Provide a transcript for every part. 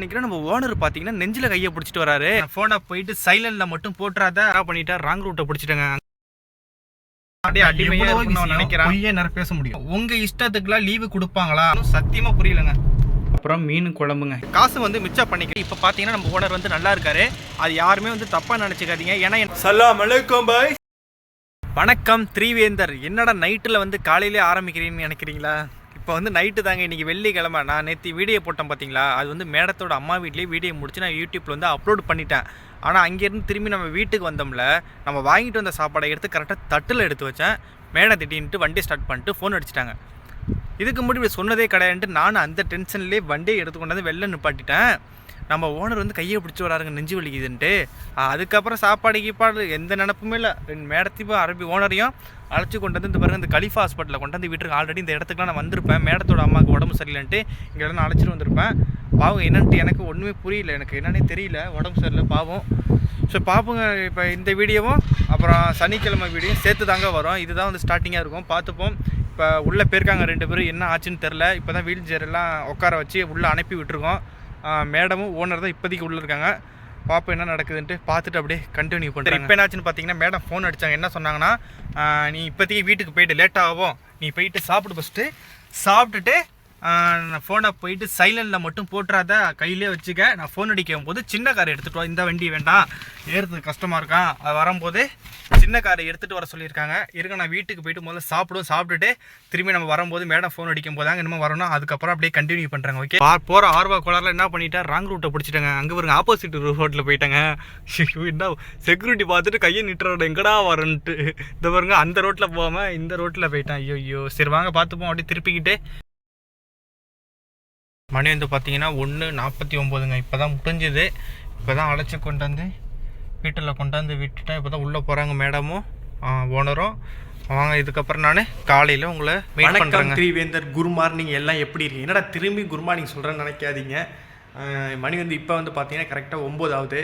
நினைக்கிறேன் நம்ம ஓனர் பார்த்தீங்கன்னா நெஞ்சில் கையை பிடிச்சிட்டு வராரு. ஃபோனை போயிட்டு சைலண்ட்ல மட்டும் போட்டுறாத பண்ணிட்டா ராங் ரூட்டை பிடிச்சிட்டாங்க. நினைக்கிறேன். பேச முடியும். உங்க இஷ்டத்துக்குலாம் லீவு கொடுப்பாங்களா? சத்தியமா புரியலங்க. அப்புறம் மீன் குழம்புங்க. காசு வந்து மிச்சம் பண்ணிக்க இப்போ பார்த்தீங்கன்னா நம்ம ஓனர் வந்து நல்லா இருக்காரு. அது யாருமே வந்து தப்பா நினைச்சுக்காதீங்க. ஏன்னா சலாம் அலைக்கும் பாய் வணக்கம் த்ரீவேந்தர். என்னடா நைட்டில் வந்து காலையிலே ஆரம்பிக்கிறீங்கன்னு நினைக்கிறீங்களா? இப்போ வந்து நைட்டு தாங்க இன்றைக்கி வெள்ளிக்கிழமை. நான் நேற்று வீடியோ போட்டேன் பார்த்தீங்களா அது வந்து மேடத்தோட அம்மா வீட்லேயே வீடியோ முடிச்சு நான் யூடியூப்பில் வந்து அப்லோட் பண்ணிட்டேன். ஆனால் அங்கேருந்து திரும்பி நம்ம வீட்டுக்கு வந்தோம்ல நம்ம வாங்கிட்டு வந்த சாப்பாடை எடுத்து கரெக்டாக தட்டில் எடுத்து வச்சேன். மேடம் திட்டின்ட்டு வண்டி ஸ்டார்ட் பண்ணிட்டு ஃபோன் அடிச்சிட்டாங்க. இதுக்கு முன்னாடி இப்படி சொன்னதே கிடையாதுன்ட்டு நானும் அந்த டென்ஷன்லேயே வண்டியை எடுத்துக்கொண்டாந்து வெளில நிப்பாட்டிட்டேன். நம்ம ஓனர் வந்து கையை பிடிச்சி வராருங்க நெஞ்சு வலிக்குதுன்ட்டு. அதுக்கப்புறம் சாப்பாடு கீப்பாடு எந்த நினப்புமே இல்லை. ரெண்டு மேடத்தையும் அரபி ஓனரையும் அழைச்சி கொண்டு வந்து இந்த பாருங்கள் இந்த கலிஃபா ஹாஸ்பிட்டலில் கொண்டு வந்து விட்டுருக்கு ஆல்ரெடி இந்த இடத்துக்குலாம் நான் வந்திருப்பேன். மேடத்தோட அம்மாவுக்கு உடம்பு சரியில்லைன்ட்டு இங்கே நான் அழைச்சிட்டு வந்திருப்பேன். பாவம் என்னன்ட்டு எனக்கு ஒன்றுமே புரியல. எனக்கு என்னன்னே தெரியல. உடம்பு சரியில்லை பாவம். ஸோ பார்ப்போங்க இப்போ இந்த வீடியோவும் அப்புறம் சனிக்கிழமை வீடியோ சேர்த்து தாங்க வரும். இதுதான் வந்து ஸ்டார்டிங்காக இருக்கும். பார்த்துப்போம். இப்போ உள்ளே போயிருக்காங்க ரெண்டு பேரும். என்ன ஆச்சுன்னு தெரில இப்போ தான் வீல் சேர் எல்லாம் உட்கார வச்சு உள்ளே அனுப்பி விட்டுருக்கோம். மேடமும் ஓனர் தான் இப்போதைக்கு உள்ளே இருக்காங்க. பார்ப்போம் என்ன நடக்குதுன்ட்டு பார்த்துட்டு அப்படியே கண்டினியூ பண்ணுறேன் இப்போ என்னாச்சுன்னு பார்த்தீங்கன்னா மேடம் ஃபோன் அடித்தாங்க என்ன சொன்னாங்கன்னா நீ இப்போதைக்கு வீட்டுக்கு போயிட்டு லேட் ஆகும். நீ போயிட்டு சாப்பிடு ஃபஸ்ட்டு சாப்பிட்டுட்டு நான் ஃபோனை போயிட்டு சைலண்டில் மட்டும் போட்டுறாத கையிலே வச்சுக்க. நான் ஃபோன் அடிக்கும் போது சின்ன காரை எடுத்துகிட்டு வா இந்த வண்டி வேண்டாம். ஏறுறது கஷ்டமாக இருக்கான் அது வரும்போது சின்ன காரை எடுத்துகிட்டு வர சொல்லியிருக்காங்க. இருக்க நான் வீட்டுக்கு போயிட்டு முதல்ல சாப்பிடுவோம் சாப்பிட்டுட்டு திரும்பி நம்ம வரும்போது மேடம் ஃபோன் அடிக்கும் போதாங்க என்னமோ வரணும் அதுக்கப்புறம் அப்படியே கண்டினியூ பண்ணுறாங்க ஓகே போகிற ஆர்வா கோளாறுல என்ன பண்ணிட்டா ராங் ரூட்டை பிடிச்சிட்டாங்க. அங்கே பாருங்க ஆப்போசிட் ரோட்டில் போயிட்டாங்க. என்ன செக்யூரிட்டி பார்த்துட்டு கையை நிட்டுறோட எங்கடா வரன்ட்டு இந்த பாருங்க அந்த ரோட்டில் போகாமல் இந்த ரோட்டில் போயிட்டான். ஐயோ ஐயோ சரி வாங்க பார்த்துப்போம் அப்படியே திருப்பிக்கிட்டு. மணி வந்து பார்த்தீங்கன்னா ஒன்று நாற்பத்தி ஒம்போதுங்க. இப்போ தான் முடிஞ்சுது. இப்போ தான் அழைச்சி கொண்டாந்து வீட்டில் கொண்டாந்து விட்டுட்டேன். இப்போ தான் உள்ளே போகிறாங்க மேடமும் ஓனரும். வாங்க இதுக்கப்புறம் நான் காலையில் உங்களை வணக்கம் பண்ணுறேங்க திரிவேந்தர் குட் மார்னிங் எல்லாம் எப்படி இருக்கு என்னடா திரும்பி குட் மார்னிங் சொல்கிறேன்னு நினைக்காதீங்க. மணி வந்து இப்போ வந்து பார்த்தீங்கன்னா கரெக்டாக ஒம்பது ஆகுது.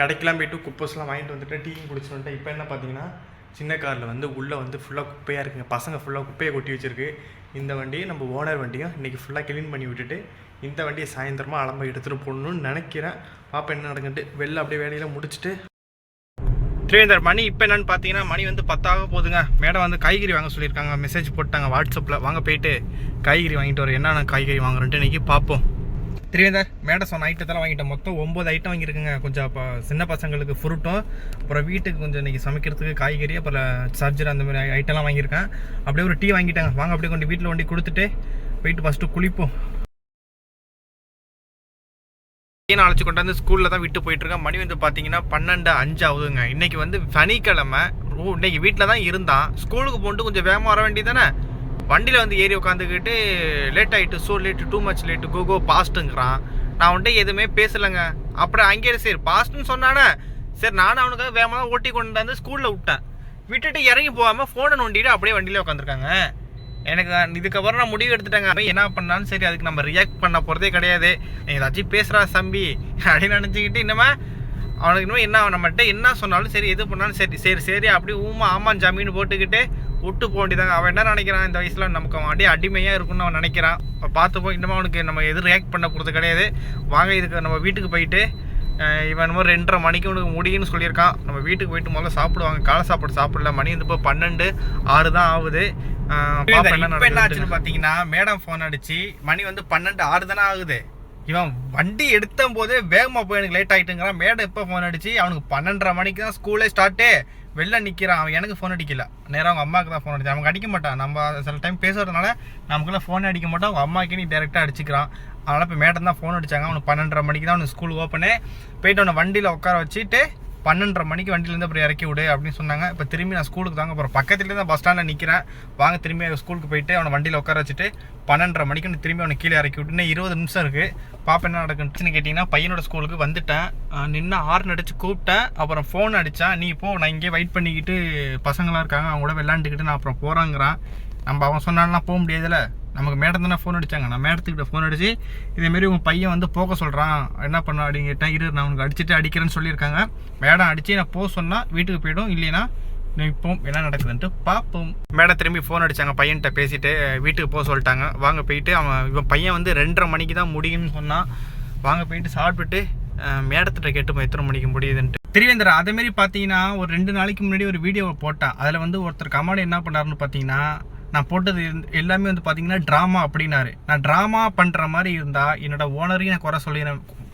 கடைக்கெல்லாம் போயிட்டு குப்பஸ்லாம் வாங்கிட்டு வந்துட்டு டீயும் குடிச்சிட்டு வந்துட்டு இப்போ என்ன பார்த்தீங்கன்னா சின்ன காரில் வந்து உள்ளே வந்து ஃபுல்லாக குப்பையாக இருக்குங்க. பசங்க ஃபுல்லாக குப்பையை கொட்டி வச்சிருக்கு. இந்த வண்டியை நம்ம ஓனர் வண்டியும் இன்றைக்கி ஃபுல்லாக க்ளீன் பண்ணி விட்டுட்டு இந்த வண்டியை சாயந்தரமாக அலம்ப எடுத்துகிட்டு போகணுன்னு நினைக்கிறேன். பாப்பா என்ன நடக்குன்ட்டு வெளில அப்படியே வேலையெல்லாம் முடிச்சுட்டு. ட்ரேந்தர் மணி இப்போ என்னென்னு பார்த்தீங்கன்னா மணி வந்து பத்தாக போகுதுங்க. மேடம் வந்து காய்கறி வாங்க சொல்லியிருக்காங்க. மெசேஜ் போட்டாங்க. வாட்ஸ்அப்பில் வாங்க போயிட்டு காய்கறி வாங்கிட்டு வர என்னென்ன காய்கறி வாங்குறோன்ட்டு இன்னைக்கு பார்ப்போம் திரிவேந்தர் மேடம் சொன்ன ஐட்டத்தெல்லாம் வாங்கிட்டேன். மொத்தம் ஒம்பது ஐட்டம் வாங்கியிருக்குங்க. கொஞ்சம் அப்போ சின்ன பசங்களுக்கு ஃப்ரூட்டும் அப்புறம் வீட்டுக்கு கொஞ்சம் இன்றைக்கி சமைக்கிறதுக்கு காய்கறி அப்புறம் சார்ஜர் அந்த மாதிரி ஐட்டம்லாம் வாங்கியிருக்கேன். அப்படியே ஒரு டீ வாங்கிட்டாங்க. வாங்க அப்படியே கொண்டு வீட்டில் கொண்டு கொடுத்துட்டு போயிட்டு ஃபஸ்ட்டு குளிப்போம். பையனை அழைச்சி கொண்டாந்து ஸ்கூலில் தான் விட்டு போயிட்டுருக்கேன். மணி வந்து பார்த்தீங்கன்னா பன்னெண்டு அஞ்சு ஆகுதுங்க. இன்றைக்கி வந்து சனிக்கிழமை. ஓ இன்னைக்கு வீட்டில் தான் இருந்தான். ஸ்கூலுக்கு போட்டு கொஞ்சம் வேகமாக வர வேண்டியதானே வண்டியில் வந்து ஏறி உட்காந்துக்கிட்டு லேட் ஆகிட்டு so late too much late go go பாஸ்ட்டுங்கிறான் நான் வந்துட்டு எதுவுமே பேசலைங்க. அப்புறம் அங்கேயே சரி பாஸ்ட்டுன்னு சொன்னானே. சரி நானும் அவனுக்காக வேகமாக ஓட்டி கொண்டு வந்து ஸ்கூலில் விட்டேன். விட்டுட்டு இறங்கி போகாமல் ஃபோனை நோண்டிட்டு அப்படியே வண்டியில் உட்காந்துருக்காங்க எனக்கு இதுக்கப்புறம் நான் முடிவு எடுத்துட்டேங்க. அவன் என்ன பண்ணாலும் சரி அதுக்கு நம்ம ரியாக்ட் பண்ண போகிறதே கிடையாது. நீ ஏதாச்சும் பேசுகிறா தம்பி அப்படின்னு நினச்சிக்கிட்டு இன்னமே அவனுக்கு இன்னும் என்ன நம்மகிட்ட என்ன சொன்னாலும் சரி எது பண்ணாலும் சரி சரி சரி அப்படி ஊமா ஆமாம் ஜாமின்னு போட்டுக்கிட்டு விட்டு போக வேண்டியதாங்க அவன் என்ன நினைக்கிறான்? இந்த வயசில் நமக்கு அவன் அப்படியே அடிமையாக இருக்கும்னு அவன் நினைக்கிறான். பார்த்துப்போம் இன்னமும் அவனுக்கு நம்ம எதுவும் ரியாக்ட் பண்ண போகிறது கிடையாது. வாங்க இதுக்கு நம்ம வீட்டுக்கு போயிட்டு இவன் என்னமோ ரெண்டரை மணிக்கு உனக்கு முடியும்னு சொல்லியிருக்கான். நம்ம வீட்டுக்கு போயிட்டு முதல்ல சாப்பிடுவாங்க. காலை சாப்பாடு சாப்பிடல. மணி வந்து இப்போ பன்னெண்டு ஆறு தான் ஆகுது. இப்போ என்ன ஆச்சுன்னு பார்த்தீங்கன்னா மேடம் ஃபோன் அடிச்சு மணி வந்து பன்னெண்டு ஆறு தானே ஆகுது. இவன் வண்டி எடுத்த போதே வேகமாக போய் எனக்கு லேட் ஆகிட்டுங்கிறான் மேடம் எப்போ ஃபோன் அடிச்சு? அவனுக்கு பன்னெண்டரை மணிக்கு தான் ஸ்கூலே ஸ்டார்ட்டு வெளில நிற்கிறான் அவன் எனக்கு ஃபோன் அடிக்கல. நேராக அவங்க அம்மாவுக்கு தான் ஃபோன் அடிச்சான். அவங்க அடிக்க மாட்டான். நம்ம சில டைம் பேசுறதுனால நமக்குலாம் ஃபோன் அடிக்க மாட்டோம் அவங்க அம்மாக்கே நீ டேரெக்டாக அடிச்சுக்கிறான். அதனால் இப்போ மேடம் தான் ஃபோன் அடிச்சாங்க. அவனுக்கு பன்னெண்டரை மணிக்கு தான் அவனுக்கு ஸ்கூல் ஓப்பனு போயிட்டு அவனை வண்டியில் உட்கார வச்சுட்டு பன்னெண்டரை மணிக்கு வண்டியிலேருந்து அப்புறம் இறக்கி விடு அப்படின்னு சொன்னாங்க. இப்போ திரும்பி நான் ஸ்கூலுக்கு தாங்க அப்புறம் பக்கத்துலேருந்து தான் பஸ் ஸ்டாண்டில் நிற்கிறேன் வாங்க திரும்பி ஸ்கூலுக்கு போயிட்டு அவனை வண்டியில் உட்கார வச்சுட்டு பன்னெண்டரை மணிக்கு நான் திரும்பி அவனை கீழே இறக்கி விட்டு இன்னும் இருபது நிமிஷம் இருக்குது பாப்பா என்ன நடக்குன்னு கேட்டிங்கன்னா பையனோட ஸ்கூலுக்கு வந்துட்டேன். நின்று ஹார்ன் அடித்து கூப்பிட்டேன். அப்புறம் ஃபோன் அடித்தான் நீ போ நான் இங்கே வெயிட் பண்ணிக்கிட்டு பசங்களாம் இருக்காங்க. அவங்க கூட விளாண்டுக்கிட்டு நான் அப்புறம் போகிறாங்கிறான் நம்ம அவன் சொன்னாலாம் போக முடியாதுல்ல. நமக்கு மேடம் தானே ஃபோன் அடிச்சாங்க. நான் மேடத்துக்கிட்ட ஃபோன் அடிச்சு இதேமாரி உங்கள் பையன் வந்து போக சொல்கிறான் என்ன பண்ண? அப்படின்னு கேட்டேன். இரு நான் உனக்கு அடிச்சுட்டு அடிக்கிறேன்னு சொல்லியிருக்காங்க. மேடம் அடித்து நான் போக சொன்னால் வீட்டுக்கு போய்டும். இல்லைன்னா நிற்போம் என்ன நடக்குதுன்ட்டு பார்ப்போம். மேடம் திரும்பி ஃபோன் அடிச்சாங்க. பையன்கிட்ட பேசிட்டு வீட்டுக்கு போக சொல்லிட்டாங்க. வாங்க போயிட்டு அவன் இவன் பையன் வந்து ரெண்டரை மணிக்கு தான் முடியும்னு சொன்னான். வாங்க போயிட்டு சாப்பிட்டுட்டு மேடத்திட்ட கேட்டுப்போம். எத்தனை மணிக்கு முடியுதுன்ட்டு. திருவேந்திரா அதேமாரி பார்த்தீங்கன்னா ஒரு ரெண்டு நாளைக்கு முன்னாடி ஒரு வீடியோ போட்டான். அதில் வந்து ஒருத்தர் கமெண்ட் என்ன பண்ணாருன்னு பார்த்தீங்கன்னா நான் போட்டது எல்லாமே வந்து பார்த்தீங்கன்னா ட்ராமா அப்படின்னாரு. நான் ட்ராமா பண்ணுற மாதிரி இருந்தால் என்னோடய ஓனரையும் நான் குறை சொல்லி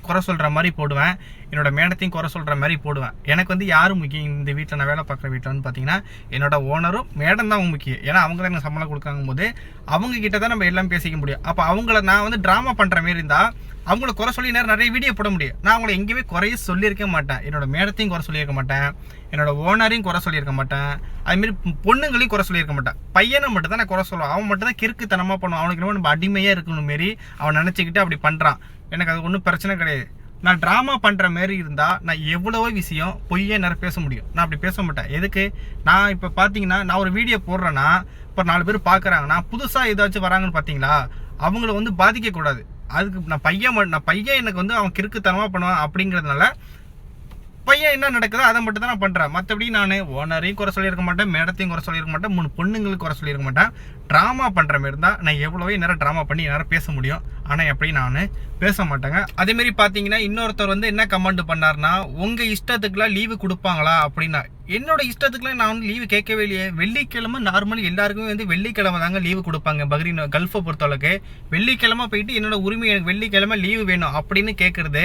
குறை சொல்கிற மாதிரி போடுவேன். என்னோட மேடத்தையும் குறை சொல்கிற மாதிரி போடுவேன். எனக்கு வந்து யாரும் முக்கியம்? இந்த வீட்டில் நான் வேலை பார்க்குற வீட்டில் வந்து பார்த்தீங்கன்னா என்னோட ஓனரும் மேடம் தான் முக்கியம். ஏன்னா அவங்க தான் எனக்கு சம்பளம் கொடுக்காங்க போது அவங்க கிட்ட தான் நம்ம எல்லாம் பேசிக்க முடியும். அப்போ அவங்கள நான் வந்து ட்ராமா பண்ணுற மாரி இருந்தால் அவங்கள குறை சொல்லி நேரம் நிறைய வீடியோ போட முடியும். நான் அவங்கள எங்கேயுமே குறைய சொல்லியிருக்க மாட்டேன். என்னோட மேடத்தையும் குறை சொல்லியிருக்க மாட்டேன். என்னோட ஓனரையும் குறை சொல்லியிருக்க மாட்டேன். அதுமாரி பொண்ணுங்களையும் குறை சொல்லியிருக்க மாட்டேன். பையனை மட்டும் தான் நான் குறை சொல்லுவேன். அவன் மட்டும் தான் கிறுக்குத்தனமாக பண்ணுவான். அவனுக்கு என்னமோ நம்ம அடிமையாக இருக்கணும் மாரி அவன் நினச்சிக்கிட்டு அப்படி பண்ணுறான் எனக்கு அது ஒன்றும் பிரச்சனை கிடையாது. நான் ட்ராமா பண்ணுற மாரி இருந்தால் நான் எவ்வளவோ விஷயம் பொய்யே நேரம் பேச முடியும். நான் அப்படி பேச மாட்டேன். எதுக்கு? நான் இப்போ பார்த்தீங்கன்னா நான் ஒரு வீடியோ போடுறேன்னா இப்போ நாலு பேர் பார்க்குறாங்க நான் புதுசாக ஏதாச்சும் வராங்கன்னு பார்த்தீங்களா அவங்கள வந்து பாதிக்கக்கூடாது. அதுக்கு நான் பையன் நான் பையன் எனக்கு வந்து அவன் கிறுக்குத்தனமாக பண்ணுவான் அப்படிங்கிறதுனால பையன் என்ன நடக்குதோ அதை மட்டும் தான் நான் பண்ணுறேன் மற்றபடி நான் ஓனரையும் குறை சொல்லியிருக்க மாட்டேன் மேடத்தையும் குறை சொல்லியிருக்க மாட்டேன் மூணு பொண்ணுங்களுக்கு குறை சொல்லியிருக்க மாட்டேன். ட்ராமா பண்ணுற மாதிரி இருந்தால் நான் எவ்வளவோ நேரம் ட்ராமா பண்ணி நேரம் பேச முடியும். ஆனால் எப்படி நான் பேச மாட்டேங்க. அதேமாரி பார்த்தீங்கன்னா இன்னொருத்தர் வந்து என்ன கமெண்ட் பண்ணார்னா உங்கள் இஷ்டத்துக்குலாம் லீவு கொடுப்பாங்களா? அப்படின்னா என்னோட இஷ்டத்துக்குலாம் நான் வந்து லீவு கேட்கவே இல்லையே. வெள்ளிக்கிழமை நார்மலி எல்லாருக்குமே வந்து வெள்ளிக்கிழமை தாங்க லீவு கொடுப்பாங்க. பக்ரீன் கல்ஃபை பொறுத்தளவுக்கு. வெள்ளிக்கிழமை போயிட்டு என்னோட உரிமை எனக்கு வெள்ளிக்கிழமை லீவு வேணும் அப்படின்னு கேட்குறது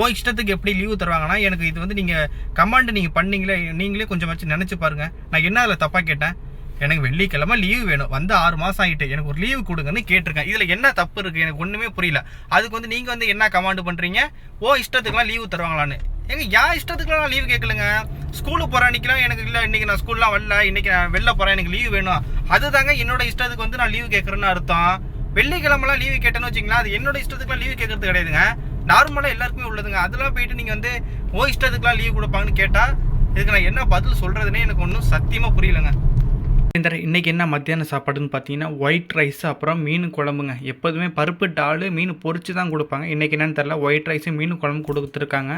ஓ இஷ்டத்துக்கு எப்படி லீவு தருவாங்கன்னா எனக்கு இது வந்து நீங்கள் கமாண்ட் நீங்கள் பண்ணீங்களே நீங்களே கொஞ்சம் வச்சு நினச்சி பாருங்கள் நான் என்ன அதில் தப்பாக கேட்டேன்? எனக்கு வெள்ளிக்கிழமை லீவு வேணும். வந்து ஆறு மாதம் ஆகிட்டு எனக்கு ஒரு லீவு கொடுங்கன்னு கேட்டிருக்கேன். இதில் என்ன தப்பு இருக்குது எனக்கு ஒன்றுமே புரியல. அதுக்கு வந்து நீங்கள் வந்து என்ன கமாண்ட் பண்ணுறீங்க ஓ இஷ்டத்துக்குலாம் லீவு தருவாங்களான்னு. எங்க யா இஷ்டத்துக்குலாம் நான் லீவு கேட்கலங்க? ஸ்கூலுக்கு போகிற அன்றைக்கிலாம் எனக்கு இல்லை இன்றைக்கி நான் ஸ்கூல்லாம் வரல இன்றைக்கி நான் வெளில போகிறேன் எனக்கு லீவு வேணும். அதுதாங்க என்னோட இஷ்டத்துக்கு வந்து நான் லீவு கேட்குறேன்னு அர்த்தம். வெள்ளிக்கிழமெல்லாம் லீவு கேட்டேன்னு வச்சிங்களா அது என்னோட இஷ்டத்துக்குலாம் லீவு கேட்கறது கிடையாதுங்க. நார்மலாக எல்லாருக்குமே உள்ளதுங்க. அதெல்லாம் போயிட்டு நீங்கள் வந்து ஓ இஷ்டத்துக்குலாம் லீவு கொடுப்பாங்கன்னு கேட்டால் இதுக்கு நான் என்ன பதில் சொல்கிறதுனே எனக்கு ஒன்றும் சத்தியமாக புரியலங்க. இந்த இன்றைக்கி என்ன மத்தியான சாப்பாடுன்னு பார்த்தீங்கன்னா ஒயிட் ரைஸ் அப்புறம் மீன் குழம்புங்க. எப்போதுமே பருப்பு டாலு மீன் பொறிச்சு தான் கொடுப்பாங்க. இன்றைக்கி என்னன்னு தெரில ஒயிட் ரைஸும் மீன் குழம்பு கொடுத்துருக்காங்க.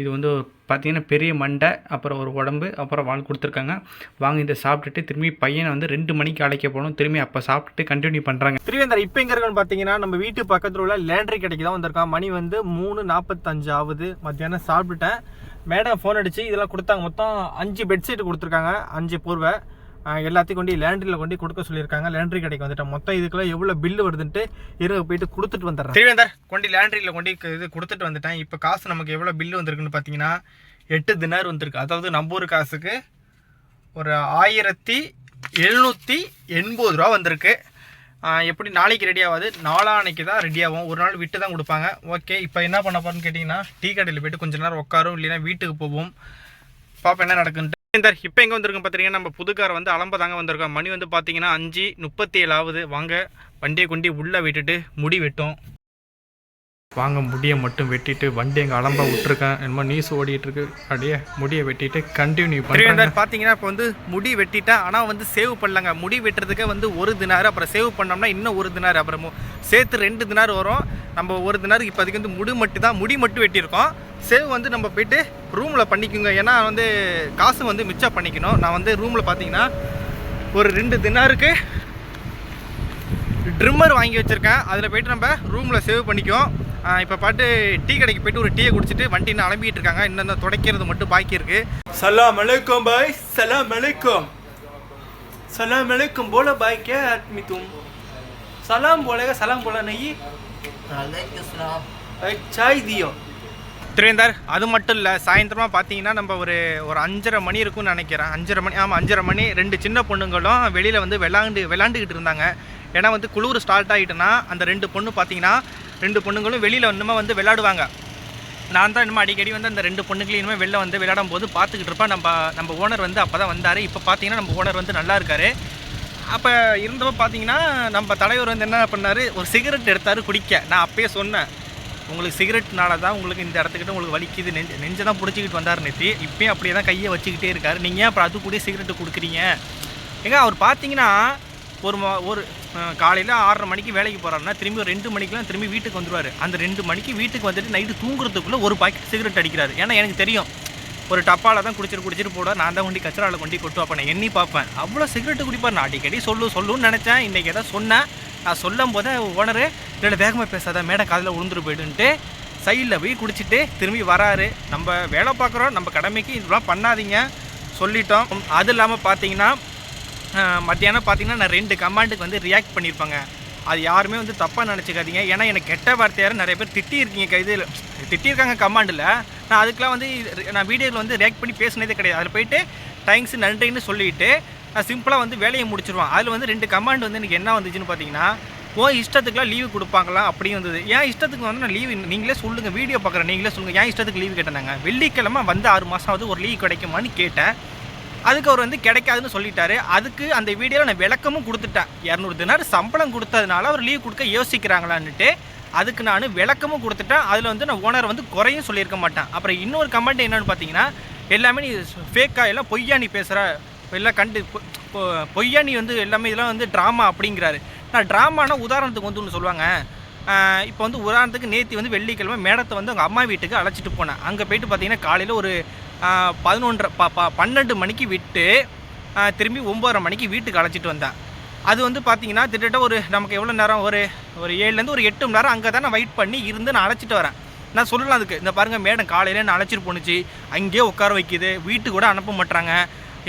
இது வந்து பார்த்திங்கன்னா பார்த்தீங்கன்னா பெரிய மண்டை அப்புறம் ஒரு உடம்பு அப்புறம் வாழ் கொடுத்துருக்காங்க. வாங்க இதை சாப்பிட்டுட்டு திரும்பி பையனை வந்து ரெண்டு மணிக்கு அழைக்க போகணும். திரும்பி அப்போ சாப்பிட்டுட்டு கண்டினியூ பண்ணுறாங்க திருவேந்தர் இப்போ எங்கே இருக்குன்னு பார்த்தீங்கன்னா நம்ம வீட்டு பக்கத்தில் உள்ள லேண்ட்ரி கடைக்கு தான் வந்திருக்கான். மணி வந்து மூணு நாற்பத்தஞ்சு ஆகுது. மத்தியானம் சாப்பிட்டுட்டேன். மேடம் ஃபோன் அடித்து இதெல்லாம் கொடுத்தாங்க. மொத்தம் அஞ்சு பெட்ஷீட் கொடுத்துருக்காங்க. அஞ்சு போர்வை. எல்லாத்தையும் கொண்டு லேண்ட்ரியில் கொண்டு கொடுக்க சொல்லியிருக்காங்க. லேண்ட்ரி கடைக்கு வந்துட்டேன் மொத்தம் இதுக்குலாம் எவ்வளோ பில்லு வருதுன்ட்டு இருங்க போயிட்டு கொடுத்துட்டு வந்துடுறேன். திருவேந்தர் கொண்டு லேண்ட்ரியில் கொண்டு இது கொடுத்துட்டு வந்துட்டேன். இப்போ காசு நமக்கு எவ்வளோ பில்லு வந்திருக்குன்னு பார்த்தீங்கன்னா எட்டு தினார் வந்திருக்கு. அதாவது நம்ம ஊர் காசுக்கு ஒரு ஆயிரத்தி எழுநூற்றி எண்பது ரூபா வந்திருக்கு. எப்படி நாளைக்கு ரெடி ஆகாது நாளானைக்கு தான் ரெடி ஆகும். ஒரு நாள் விட்டு தான் கொடுப்பாங்க. ஓகே இப்போ என்ன பண்ண போறோம்னு கேட்டிங்கன்னா டீ கடையில் போயிட்டு கொஞ்ச நேரம் உட்காரும். இல்லைன்னா வீட்டுக்கு போவோம். பாப்பா என்ன நடக்குன்ட்டு? இந்த இப்போ எங்கே வந்திருக்கோம் பார்த்தீங்கன்னா நம்ம புதுக்கார் வந்து அலம்ப தாங்க வந்திருக்கோம். மணி வந்து பார்த்தீங்கன்னா அஞ்சு முப்பத்தி ஏழு ஆகுது வாங்க வண்டியை கொண்டு உள்ளே விட்டுட்டு முடி வெட்டும். வாங்க முடியை மட்டும் வெட்டிட்டு வண்டி எங்கே அலம்ப விட்டுருக்கேன். என்னமோ நியூஸ் ஓடிட்டு இருக்கு. அப்படியே முடியை வெட்டிட்டு கண்டினியூ பண்ணுறேன் பார்த்தீங்கன்னா இப்போ வந்து முடி வெட்டிட்டேன் ஆனால் வந்து சேவ் பண்ணலங்க. முடி வெட்டுறதுக்கு வந்து ஒரு தினார் அப்புறம் சேவ் பண்ணோம்னா இன்னும் ஒரு தினார் அப்புறம் சேர்த்து ரெண்டு தினார் வரும். நம்ம ஒரு தினாருக்கு இப்போதைக்கு வந்து முடி மட்டும் தான் முடி மட்டும் வெட்டியிருக்கோம். சேவ் வந்து நம்ம போயிட்டு ரூமில் பண்ணிக்கோங்க. ஏன்னா வந்து காசு வந்து மிச்சம் பண்ணிக்கணும். நான் வந்து ரூமில் பார்த்தீங்கன்னா ஒரு ரெண்டு தினாருக்கு ட்ரிம்மர் வாங்கி வச்சுருக்கேன். அதில் போயிட்டு நம்ம ரூமில் சேவ் பண்ணிக்குவோம். இப்போ பாட்டு டீ கடைக்கு போயிட்டு ஒரு டீயை குடிச்சிட்டு வண்டி இன்னும் அலம்பிட்டு இருக்காங்க. இன்னும் துடைக்கிறது மட்டும் பாக்கி இருக்கு. சலாம் அலைக்கும் பாய் சலாம் அலைக்கும். சலாம் அலைக்கும் போல பாய்க்கே ஆத்மித்தும். சலாம் போல சலாம் போல நெய். சாய் தியோ. துரேந்தர் அது மட்டும் இல்லை சாயந்தரமாக பார்த்தீங்கன்னா நம்ம ஒரு ஒரு அஞ்சரை மணி இருக்கும்னு நினைக்கிறேன். அஞ்சரை மணி ஆமாம் அஞ்சரை மணி ரெண்டு சின்ன பொண்ணுங்களும் வெளியில் வந்து விளாண்டு விளாண்டுக்கிட்டு இருந்தாங்க. ஏன்னா வந்து குளிர் ஸ்டார்ட் ஆகிட்டுனா அந்த ரெண்டு பொண்ணு பார்த்தீங்கன்னா ரெண்டு பொண்ணுங்களும் வெளியில் இன்னுமே வந்து விளையாடுவாங்க. நான் தான் இன்னும் அடிக்கடி வந்து அந்த ரெண்டு பொண்ணுங்களையும் இனிமேல் வெளில வந்து விளையாடும் போது பார்த்துக்கிட்டு இருப்பேன். நம்ம நம்ம ஓனர் வந்து அப்போ தான் வந்தார். இப்போ பார்த்தீங்கன்னா நம்ம ஓனர் வந்து நல்லா இருக்கார். அப்போ இருந்தப்போ பார்த்தீங்கன்னா நம்ம தலைவர் வந்து என்ன பண்ணார்? ஒரு சிகரெட் எடுத்தார் குடிக்க. நான் அப்பயே சொன்னேன். உங்களுக்கு சிகரெட்னால தான் உங்களுக்கு இந்த இடத்துக்கிட்ட உங்களுக்கு வலிக்குது. நெஞ்ச நெஞ்சை தான் பிடிச்சிக்கிட்டு வந்தார் நேற்று இப்போயும் அப்படியே தான் கையை வச்சுக்கிட்டே இருக்கார். நீங்கள் அப்புறம் அது கூட சிகரெட்டு கொடுக்குறீங்க? ஏங்க அவர் பார்த்தீங்கன்னா ஒரு ஒரு காலையில் ஆறரை மணிக்கு வேலைக்கு போகிறாருன்னா திரும்பி ஒரு ரெண்டு மணிக்கெலாம் திரும்பி வீட்டுக்கு வந்துருவார். அந்த ரெண்டு மணிக்கு வீட்டுக்கு வந்துட்டு நைட்டு தூங்குறதுக்குள்ளே ஒரு பாக்கெட் சிகரெட் அடிக்கிறாரு. ஏன்னா எனக்கு தெரியும் ஒரு டப்பாவில் தான் குடிச்சிட்டு குடிச்சிட்டு போடுவார் நான் தான் கொண்டு கச்சராவில் கொண்டு கொட்டு வைப்பேன் நான் எண்ணி பார்ப்பேன். அவ்வளோ சிகரெட் குடிப்பார் நான் அடிக்கடி சொல்லு சொல்லுன்னு நினச்சேன். இன்றைக்கி எதாவது சொன்னேன். நான் சொல்லும் போது ஓனர் இல்லை வேகமாக பேசாத மேடம் காதில் உளுந்துட்டு போயிடுன்ட்டு சைடில் போய் குடிச்சிட்டு திரும்பி வராரு. நம்ம வேலை பார்க்குறோம். நம்ம கடமைக்கு இதெல்லாம் பண்ணாதீங்க. சொல்லிட்டோம். அது இல்லாமல் பார்த்தீங்கன்னா மத்தியானம் பார்த்தீங்கன்னா நான் ரெண்டு கமாண்டுக்கு வந்து ரியாக்ட் பண்ணியிருப்பாங்க அது யாருமே வந்து தப்பாக நினச்சிக்காதீங்க. ஏன்னா எனக்கு கெட்ட வார்த்தையார நிறைய பேர் திட்டியிருக்கீங்க. இதில் திட்டியிருக்காங்க கமாண்டில் நான் அதுக்கெலாம் வந்து நான் வீடியோவில் வந்து ரியாக்ட் பண்ணி பேசினதே கிடையாது. அதில் போயிட்டு தேங்க்ஸ் நன்றின்னு சொல்லிவிட்டு நான் சிம்பிளாக வந்து வேலையை முடிச்சிருவேன். அதில் வந்து ரெண்டு கமாண்ட் வந்து எனக்கு என்ன வந்துச்சுன்னு பார்த்தீங்கன்னா ஓ இஷ்டத்துக்குலாம் லீவு கொடுப்பாங்களா? அப்படி வந்தது. ஏன் இஷ்டத்துக்கு வந்து நான் லீவு நீங்களே சொல்லுங்கள் வீடியோ பார்க்குறேன் நீங்களே சொல்லுங்கள் ஏன் இஷ்டத்துக்கு லீவு கேட்டேனாங்க. வெள்ளிக்கிழமை வந்து ஆறு மாதம் ஆகுது. ஒரு லீவ் கிடைக்குமான்னு கேட்டேன். அதுக்கு அவர் வந்து கிடைக்காதுன்னு சொல்லிட்டாரு. அதுக்கு அந்த வீடியோவில் நான் விளக்கமும் கொடுத்துட்டேன். இரநூறு தினார் சம்பளம் கொடுத்ததுனால அவர் லீவ் கொடுக்க யோசிக்கிறாங்களான்னுட்டு அதுக்கு நான் விளக்கமும் கொடுத்துட்டேன். அதில் வந்து நான் ஓனர் வந்து குறையும் சொல்லியிருக்க மாட்டேன். அப்புறம் இன்னொரு கமெண்ட் என்னென்னு பார்த்தீங்கன்னா எல்லாமே நீ ஃபேக்காக எல்லாம் பொய்யா நீ பேசுகிற எல்லாம் கண்டு பொ- பொய்யா நீ வந்து எல்லாமே இதெல்லாம் வந்து ட்ராமா அப்படிங்கிறாரு. நான் ட்ராமானா உதாரணத்துக்கு வந்து ஒன்று சொல்லுவாங்க. இப்போ வந்து உதாரணத்துக்கு நேற்று வந்து வெள்ளிக்கிழமை மேடத்தை வந்து அவங்க அம்மா வீட்டுக்கு அழைச்சிட்டு போனேன். அங்கே போயிட்டு பார்த்தீங்கன்னா காலையில் ஒரு பதினொன்றரை ப ப பன்னெண்டு மணிக்கு விட்டு திரும்பி ஒம்பதரை மணிக்கு வீட்டுக்கு அழைச்சிட்டு வந்தேன் அது வந்து பார்த்தீங்கன்னா திட்டத்தட்ட ஒரு நமக்கு எவ்வளோ நேரம்? ஒரு ஒரு ஏழுலேருந்து ஒரு எட்டு மணி நேரம் அங்கே தான் நான் வெயிட் பண்ணி இருந்து நான் அழைச்சிட்டு வரேன். நான் சொல்லலாம் அதுக்கு இந்த பாருங்கள் மேடம் காலையில் நான் அழைச்சிட்டு போணுச்சு. அங்கேயே உட்கார வைக்கிது. வீட்டுக்கு கூட அனுப்ப மாட்டாங்க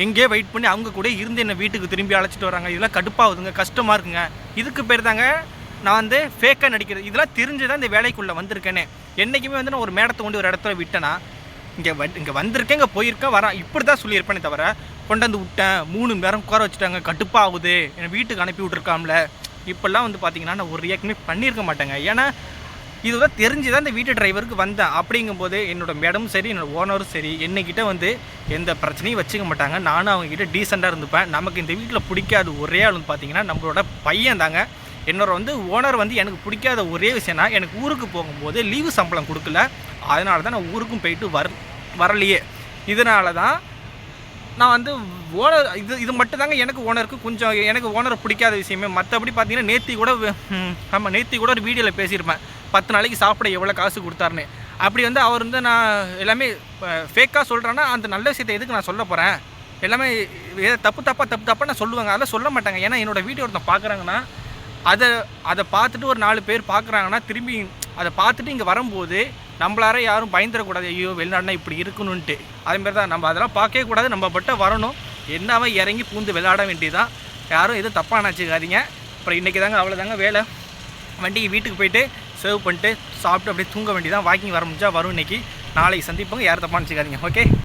எங்கேயே வெயிட் பண்ணி அவங்க கூட இருந்து என்னை வீட்டுக்கு திரும்பி அழைச்சிட்டு வராங்க. இதெல்லாம் கடுப்பாகுதுங்க கஷ்டமாக இருக்குங்க. இதுக்கு பேர் தாங்க நான் வந்து ஃபேக்காக நடிக்கிறது. இதெல்லாம் தெரிஞ்சு தான் இந்த வேலைக்குள்ளே வந்திருக்கேனே. என்றைக்குமே வந்து நான் ஒரு மேடத்தை கொண்டு ஒரு இடத்துல விட்டேன்னா இங்கே வ இங்கே வந்திருக்கேன் இங்கே போயிருக்கேன் வரேன். இப்படி தான் சொல்லியிருப்பேனே தவிர கொண்டாந்து விட்டேன். மூணு நேரம் உட்கார வச்சுட்டாங்க. கட்டுப்பாகுது என்னை வீட்டுக்கு அனுப்பி விட்ருக்காம்ல இப்போல்லாம் வந்து பார்த்தீங்கன்னா நான் ஒரு ரியாக்டுமே பண்ணியிருக்க மாட்டேங்க. ஏன்னா இதுதான் தெரிஞ்சு தான் இந்த வீட்டு டிரைவருக்கு வந்தேன். அப்படிங்கும்போது என்னோடய மேடமும் சரி என்னோடய ஓனரும் சரி என்னைக்கிட்ட வந்து எந்த பிரச்சனையும் வச்சுக்க மாட்டாங்க. நானும் அவங்க கிட்ட டீசெண்டாக இருந்துப்பேன். நமக்கு இந்த வீட்டில் பிடிக்காத ஒரே ஆள் வந்து பார்த்தீங்கன்னா நம்மளோட பையன் தாங்க. என்னோட வந்து ஓனர் வந்து எனக்கு பிடிக்காத ஒரே விஷயம்னா எனக்கு ஊருக்கு போகும்போது லீவு சம்பளம் கொடுக்கல. அதனால தான் நான் ஊருக்கும் போயிட்டு வர வரலையே. இதனால தான் நான் வந்து ஓனர் இது இது மட்டும் தாங்க எனக்கு ஓனருக்கு கொஞ்சம் எனக்கு ஓனரை பிடிக்காத விஷயமே. மற்றபடி பார்த்தீங்கன்னா நேத்தி கூட ஆமாம் நேத்தி கூட ஒரு வீடியோவில் பேசியிருப்பேன். பத்து நாளைக்கு சாப்பிட எவ்வளோ காசு கொடுத்தாருன்னு. அப்படி வந்து அவர் வந்து நான் எல்லாமே ஃபேக்காக சொல்கிறேன்னா அந்த நல்ல விஷயத்தை எதுக்கு நான் சொல்ல போகிறேன் எல்லாமே ஏதோ தப்பு தப்பாக தப்பு தப்பாக நான் சொல்லுவாங்க. அதெல்லாம் சொல்ல மாட்டாங்க. ஏன்னா என்னோட வீடியோ ஒருத்தன் பார்க்குறாங்கன்னா அதை அதை பார்த்துட்டு ஒரு நாலு பேர் பார்க்குறாங்கன்னா திரும்பி அதை பார்த்துட்டு இங்கே வரும்போது நம்மளார யாரும் பயந்துடக்கூடாது ஐயோ வெளிநாடுனா இப்படி இருக்கணும்ன்ட்டு. அதேமாரி தான் நம்ம அதெல்லாம் பார்க்கவே கூடாது. நம்ம பட்ட வரணும். என்னவா இறங்கி பூந்து விளையாட வேண்டியதான் யாரும் எதுவும் தப்பாக நினச்சிக்காதீங்க. அப்புறம் இன்றைக்கி தாங்க அவ்வளோதாங்க வேலை. வண்டிக்கு வீட்டுக்கு போயிட்டு சர்வ் பண்ணிட்டு சாப்பிட்டு அப்படியே தூங்க வேண்டியதான் வாக்கிங் வர முடிஞ்சால் வரும் இன்னைக்கு. நாளைக்கு சந்திப்போங்க. யாரும் தப்பாக நினச்சிக்காதீங்க. ஓகே